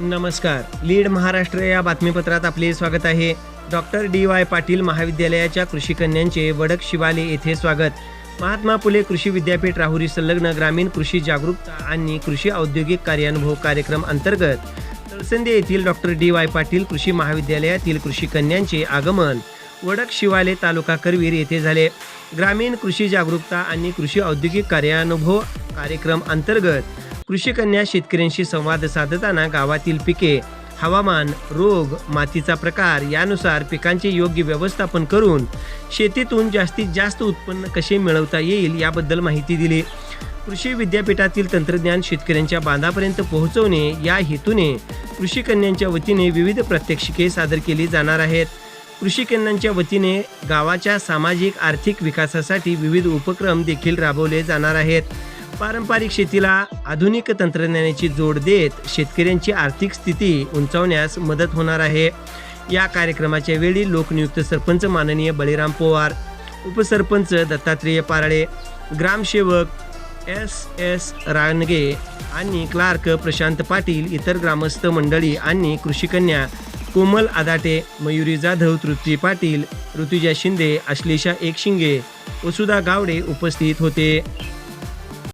नमस्कार. लीड महाराष्ट्र या बातमीपत्रात आपले स्वागत आहे. डॉक्टर डी वाय पाटील महाविद्यालयाच्या कृषी कन्यांचे वडक शिवाले येथे स्वागत. महात्मा फुले कृषी विद्यापीठ राहुरी संलग्न ग्रामीण कृषी जागरूकता आणि कृषी औद्योगिक कार्यानुभव कार्यक्रम अंतर्गत तळसंदे येथील डॉक्टर डी वाय पाटील कृषी महाविद्यालयातील कृषी कन्यांचे आगमन वडक शिवाले तालुका करवीर येथे झाले. ग्रामीण कृषी जागरूकता आणि कृषी औद्योगिक कार्यानुभव कार्यक्रम अंतर्गत कृषी कन्या शेतकऱ्यांशी संवाद साधताना गावातील पिके हवामान रोग मातीचा प्रकार यानुसार पिकांचे योग्य व्यवस्थापन करून शेतीतून जास्तीत जास्त उत्पन्न कसे मिळवता येईल याबद्दल माहिती दिली. कृषी विद्यापीठातील तंत्रज्ञान शेतकऱ्यांच्या बांधापर्यंत पोहोचवणे या हेतूने कृषी कन्यांच्या वतीने विविध प्रात्यक्षिके सादर केली जाणार आहेत. कृषी कन्यांच्या वतीने गावाच्या सामाजिक आर्थिक विकासासाठी विविध उपक्रम देखील राबवले जाणार आहेत. पारंपरिक शेतीला आधुनिक तंत्रज्ञानाची जोड देत शेतकऱ्यांची आर्थिक स्थिती उंचावण्यास मदत होणार आहे. या कार्यक्रमाच्या वेळी लोकनियुक्त सरपंच माननीय बळीराम पोवार उपसरपंच दत्तात्रेय पाराळे ग्रामसेवक एस एस रानगे आणि क्लार्क प्रशांत पाटील इतर ग्रामस्थ मंडळी आणि कृषीकन्या कोमल आदाटे मयुरी जाधव तृप्ती पाटील ऋतुजा शिंदे अश्लेषा एकशिंगे वसुधा गावडे उपस्थित होते.